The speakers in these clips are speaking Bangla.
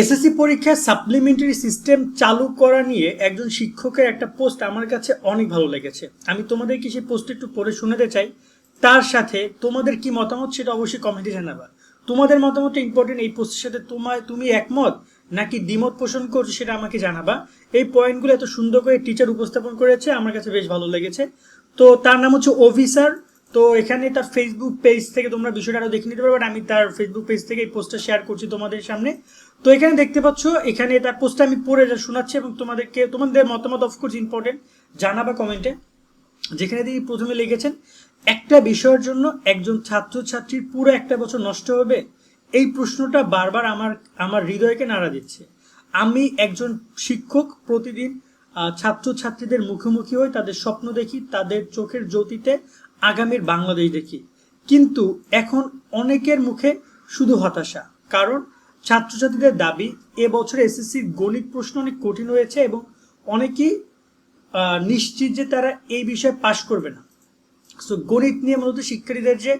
এসএসসি পরীক্ষায় সাপ্লিমেন্টারি সিস্টেম চালু করা নিয়ে একজন শিক্ষকের একটা পোস্ট আমার কাছে অনেক ভালো লেগেছে। আমি তোমাদেরকে সেই পোস্ট একটু পড়ে শোনাতে চাই। তার সাথে তোমাদের কি মতামত সেটা অবশ্যই কমেন্টে জানাবা। তোমাদের মতামত ইম্পর্টেন্ট এই পোস্টের সাথে তোমার তুমি একমত নাকি দ্বিমত পোষণ করছ সেটা আমাকে জানাবা। এই পয়েন্টগুলো এত সুন্দর করে টিচার উপস্থাপন করেছে, আমার কাছে বেশ ভালো লেগেছে। তো তার নাম হচ্ছে অফিসার তো এখানে তার ফেসবুক পেজ থেকে তোমরা বিষয়টা আরও দেখে নিতে পারো বাট আমি তার ফেসবুক পেজ থেকে এই পোস্টটা শেয়ার করছি তোমাদের সামনে। তো এখানে দেখতে পাচ্ছ, এখানে তার পোস্টটা আমি পড়ে শোনাচ্ছি এবং তোমাদেরকে তোমাদের মতামত অফকোর্স ইম্পর্টেন্ট জানাবা কমেন্টে যেখানে তিনি প্রথমে লিখেছেন, একটা বিষয়ের জন্য একজন ছাত্রছাত্রীর পুরো একটা বছর নষ্ট হবে? এই প্রশ্নটা বারবার আমার আমার হৃদয়কে নাড়া দিচ্ছে। আমি একজন শিক্ষক প্রতিদিন ছাত্রছাত্রীদের মুখোমুখি হই, তাদের স্বপ্ন দেখি, তাদের চোখের জ্যোতিতে আগামীর বাংলাদেশ দেখি। কিন্তু এখন অনেকের মুখে শুধু হতাশা। কারণ ছাত্রছাত্রীদের দাবি এবছর এসএসসির গণিত প্রশ্ন অনেক কঠিন হয়েছে এবং অনেকেই নিশ্চিত যে তারা এই বিষয়ে পাশ করবে না। সো গণিত নিয়ে মূলত শিক্ষার্থীদের যে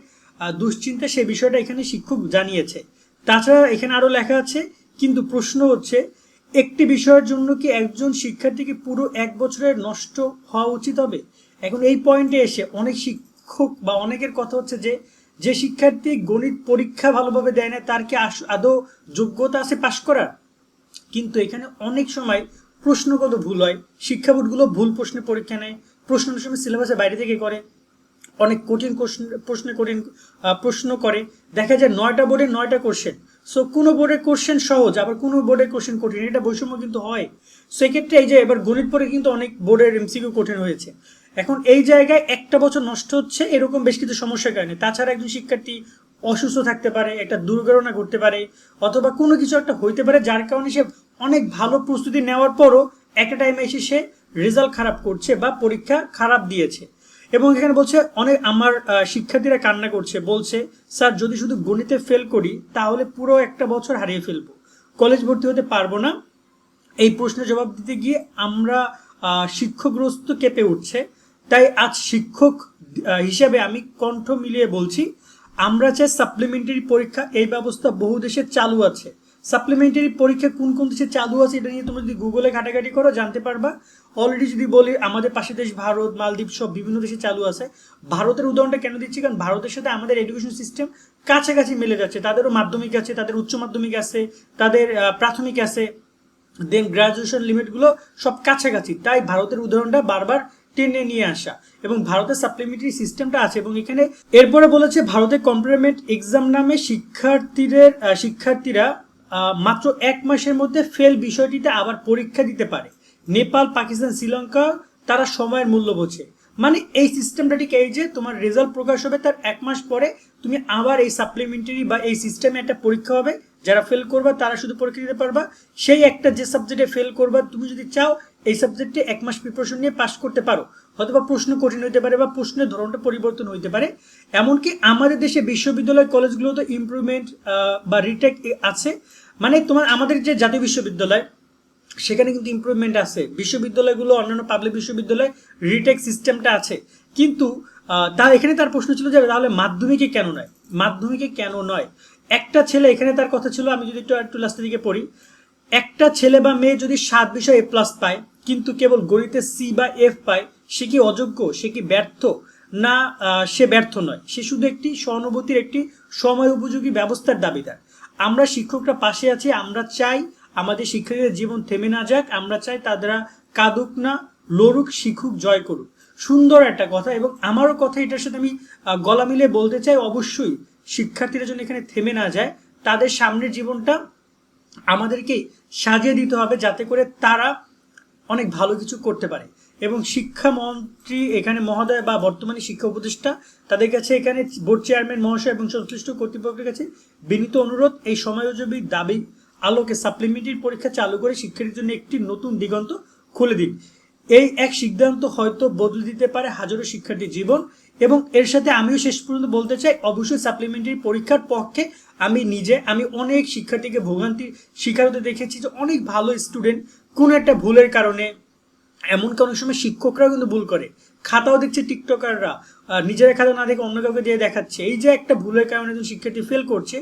দুশ্চিন্তা সে বিষয়টা এখানে শিক্ষক জানিয়েছে। তাছাড়া এখানে আরও লেখা আছে, কিন্তু প্রশ্ন হচ্ছে, একটি বিষয়ের জন্য কি একজন শিক্ষার্থীকে পুরো এক বছরের নষ্ট হওয়া উচিত হবে? এখন এই পয়েন্টে এসে অনেক শিক্ষক বা অনেকের কথা হচ্ছে যে যে শিক্ষার্থী গণিত পরীক্ষা ভালোভাবে দেয় না, তার কি আদৌ যোগ্যতা আছে পাশ করার? কিন্তু এখানে অনেক সময় প্রশ্নগত ভুল হয়। শিক্ষা বোর্ডগুলো ভুল প্রশ্নে পরীক্ষা নেয়, প্রশ্ন অনেক সময় সিলেবাসের বাইরে থেকে করে। অনেক কঠিন প্রশ্নে কঠিন প্রশ্ন করে। দেখা যায় নয়টা বোর্ডে নয়টা কোশ্চেন সো কোনো বোর্ডের কোশ্চেন সহজ, আবার কোনো বোর্ডের কোশ্চেন কঠিন। এটা বৈষম্য কিন্তু হয়। সেক্ষেত্রে এই যে এবার গণিত পরে কিন্তু অনেক বোর্ডের এমসিকিউ কঠিন হয়েছে। এখন এই জায়গায় একটা বছর নষ্ট হচ্ছে, এরকম বেশ কিছু সমস্যার কারণে। তাছাড়া একজন শিক্ষার্থী অসুস্থ থাকতে পারে, একটা দুর্ঘটনা ঘটতে পারে, অথবা কোনো কিছু একটা হইতে পারে যার কারণে সে অনেক ভালো প্রস্তুতি নেওয়ার পরও একটা টাইমে এসে সে রেজাল্ট খারাপ করছে বা পরীক্ষা খারাপ দিয়েছে। এবং এখানে বলছে, অনেক আমার শিক্ষার্থীরা কান্না করছে, বলছে, স্যার, যদি শুধু গণিতে ফেল করি, তাহলে পুরো একটা বছর হারিয়ে ফেলব। কলেজ ভর্তি হতে পারব না। এই প্রশ্নের জবাব দিতে গিয়ে আমরা শিক্ষকগ্রস্ত কেঁপে উঠছে। তাই আজ শিক্ষক হিসেবে আমি কণ্ঠ মিলিয়ে বলছি, আমরা চাই সাপ্লিমেন্টারি পরীক্ষা, এই ব্যবস্থা বহু দেশে চালু আছে। সাপ্লিমেন্টারি পরীক্ষা কোন কোন দেশে চালু আছে এটা নিয়ে তোমরা যদি গুগলে ঘাটাঘাটি করো, জানতে পারবা। অলরেডি যদি বলি, আমাদের পাশের দেশ ভারত, মালদ্বীপ, সব বিভিন্ন দেশে চালু আছে। ভারতের উদাহরণটা কেন দিচ্ছি? কারণ ভারতের সাথে আমাদের এডুকেশন সিস্টেম কাছাকাছি মিলে যাচ্ছে। তাদেরও মাধ্যমিক আছে, তাদের উচ্চ মাধ্যমিক আছে, তাদের প্রাথমিক আছে। দেন গ্রাজুয়েশন লিমিটগুলো সব কাছাকাছি। তাই ভারতের উদাহরণটা বারবার টেনে নিয়ে আসা। এবং ভারতের সাপ্লিমেন্টারি সিস্টেমটা আছে এবং এখানে এরপরে বলেছে ভারতের কমপ্লিমেন্ট এক্সাম নামে শিক্ষার্থীদের শিক্ষার্থীরা মাত্র এক মাসের মধ্যে ফেল বিষয়টিতে আবার পরীক্ষা দিতে পারে। নেপাল, পাকিস্তান, শ্রীলঙ্কা, তারা সময়ের মূল্য বোঝে। মানে এই সিস্টেমটা ঠিক এই যে তোমার রেজাল্ট প্রকাশ হবে তার এক মাস পরে তুমি আবার এই সাপ্লিমেন্টারি বা এই সিস্টেমে একটা পরীক্ষা হবে। যারা ফেল করবা তারা শুধু পরীক্ষা দিতে পারবা। সেই একটা যে সাবজেক্টে ফেল করবা, তুমি যদি চাও এই সাবজেক্টে এক মাস প্রিপারেশন নিয়ে পাস করতে পারো। হয়তোবা প্রশ্ন কঠিন হতে পারে বা প্রশ্নের ধরনটা পরিবর্তন হতে পারে। এমনকি আমাদের দেশে বিশ্ববিদ্যালয় কলেজগুলোতে ইমপ্রুভমেন্ট বা রিটেক আছে। মানে তোমার আমাদের যে জাতীয় বিশ্ববিদ্যালয়, সেখানে কিন্তু ইমপ্রুভমেন্ট আছে। বিশ্ববিদ্যালয়গুলো, অন্যান্য পাবলিক বিশ্ববিদ্যালয় রিটেক সিস্টেমটা আছে। কিন্তু তা এখানে তার প্রশ্ন ছিল যে তাহলে মাধ্যমিকে কেন নয়? মাধ্যমিকে কেন নয়? একটা ছেলে এখানে তার কথা ছিল, আমি যদি একটু একটু লাস্টের দিকে পড়ি। একটা ছেলে বা মেয়ে যদি সাত বিষয় এ প্লাস পায়, কিন্তু কেবল গণিতে সি বা এফ পায়, সে কি অযোগ্য? সে কি ব্যর্থ? না সে ব্যর্থ নয়। সে শুধু একটি সহানুভূতির একটি সময় উপযোগী ব্যবস্থার দাবিদার। আমরা শিক্ষকরা পাশে আছি, আমরা চাই আমাদের শিক্ষার্থীদের জীবন থেমে না যাক, আমরা চাই তারা কাঁদুক না, লড়ুক, শিখুক, জয় করুক। সুন্দর একটা কথা এবং আমারও কথা এটার সাথে আমি গলা মিলে বলতে চাই, অবশ্যই শিক্ষার্থীরা যেন এখানে থেমে না যায়, তাদের সামনের জীবনটা আমাদেরকে সাজিয়ে দিতে হবে যাতে করে তারা অনেক ভালো কিছু করতে পারে। এবং শিক্ষামন্ত্রী এখানে মহোদয় বা বর্তমানে শিক্ষা উপদেষ্টা, তাদের কাছে এখানে বোর্ড চেয়ারম্যান, মহাশয় এবং সংশ্লিষ্ট কর্তৃপক্ষের কাছে বিনীত অনুরোধ, এই সময়জীবী দাবি আলোকে সাপ্লিমেন্টারি পরীক্ষা চালু করে শিক্ষার জন্য একটি নতুন দিগন্ত খুলে দিন। এই এক সিদ্ধান্ত হয়তো বদলে দিতে পারে হাজারো শিক্ষার্থীর জীবন এবং এর সাথে আমিও শেষ পর্যন্ত বলতে চাই, অবশ্যই সাপ্লিমেন্টারি পরীক্ষার পক্ষে আমি নিজে, আমি অনেক শিক্ষার্থীকে ভোগান্তি শিকার হতে দেখেছি যে অনেক ভালো স্টুডেন্ট কোনো একটা ভুলের কারণে এমন অনেক সময় শিক্ষকরাও কিন্তু ভুল করে। খাতাও দেখছে টিকটকাররা নিজেরা খাতা না দেখে অন্য কাউকে দিয়ে দেখাচ্ছে। এই যে একটা ভুলের কারণে একজন শিক্ষার্থী ফেল করছে,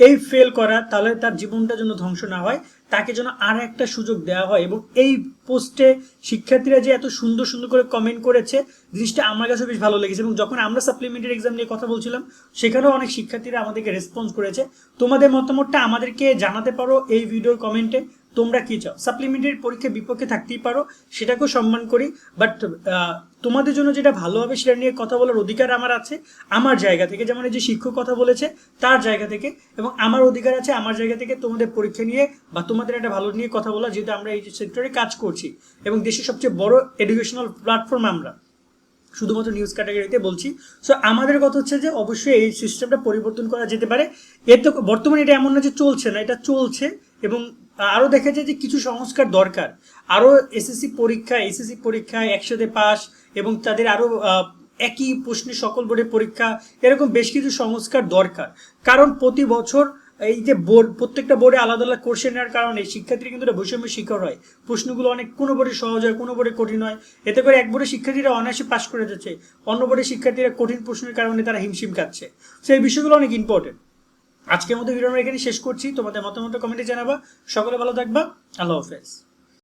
এই ফেল করা তাহলে তার জীবনটা যেন ধ্বংস না হয়। তাকে যেন আর একটা সুযোগ দেওয়া হয় এবং এই পোস্টে শিক্ষার্থীরা যে এত সুন্দর সুন্দর করে কমেন্ট করেছে, জিনিসটা আমার কাছে বেশ ভালো লেগেছে এবং যখন আমরা সাপ্লিমেন্টারি এক্সাম নিয়ে কথা বলছিলাম, সেখানেও অনেক শিক্ষার্থীরা আমাদেরকে রেসপন্স করেছে। তোমাদের মতামতটা আমাদেরকে জানাতে পারো এই ভিডিওর কমেন্টে তোমরা কি চাও? সাপ্লিমেন্টারি পরীক্ষার বিপক্ষে থাকতেই পারো, সেটাকেও সম্মান করি বাট তোমাদের জন্য যেটা ভালো হবে সেটা নিয়ে কথা বলার অধিকার আমার আছে, আমার জায়গা থেকে। যেমন এই যে শিক্ষক কথা বলেছে, তার জায়গা থেকে, এবং আমার অধিকার আছে, আমার জায়গা থেকে তোমাদের পরীক্ষা নিয়ে বা তোমাদের একটা ভালো নিয়ে কথা বলা, যেহেতু আমরা এই সেক্টরে কাজ করছি, এবং দেশের সবচেয়ে বড় এডুকেশনাল প্ল্যাটফর্ম আমরা। শুধুমাত্র নিউজ ক্যাটাগরিতে বলছি। সো আমাদের কথা হচ্ছে যে অবশ্যই এই সিস্টেমটা পরিবর্তন করা যেতে পারে। এর তো বর্তমানে এটা এমন না যে চলছে না, এটা চলছে, এবং আরও দেখা যায় যে কিছু সংস্কার দরকার। আরও এসএসসি পরীক্ষা এসএসসি পরীক্ষায় একসাথে পাস এবং তাদের আরও একই প্রশ্নে সকল বোর্ডের পরীক্ষা, এরকম বেশ কিছু সংস্কার দরকার। কারণ প্রতি বছর এই যে বোর্ড, প্রত্যেকটা বোর্ডে আলাদা আলাদা কোর্সে নেওয়ার কারণে শিক্ষার্থীরা কিন্তু একটা বৈষম্যের শিকার হয়। প্রশ্নগুলো অনেক, কোনো বোর্ডে সহজ হয়, কোনো বোর্ডে কঠিন হয়। এতে করে এক বোর্ডে শিক্ষার্থীরা অনায়াসে পাশ করে যাচ্ছে, অন্য বোর্ডে শিক্ষার্থীরা কঠিন প্রশ্নের কারণে তারা হিমশিম খাচ্ছে। সেই বিষয়গুলো অনেক ইম্পর্টেন্ট আজকের মতো ভিডিও আমরা এখানে শেষ করছি। তোমাদের মতামত কমেন্টে জানাবা। সকলে ভালো থাকবা। আল্লাহ হাফেজ।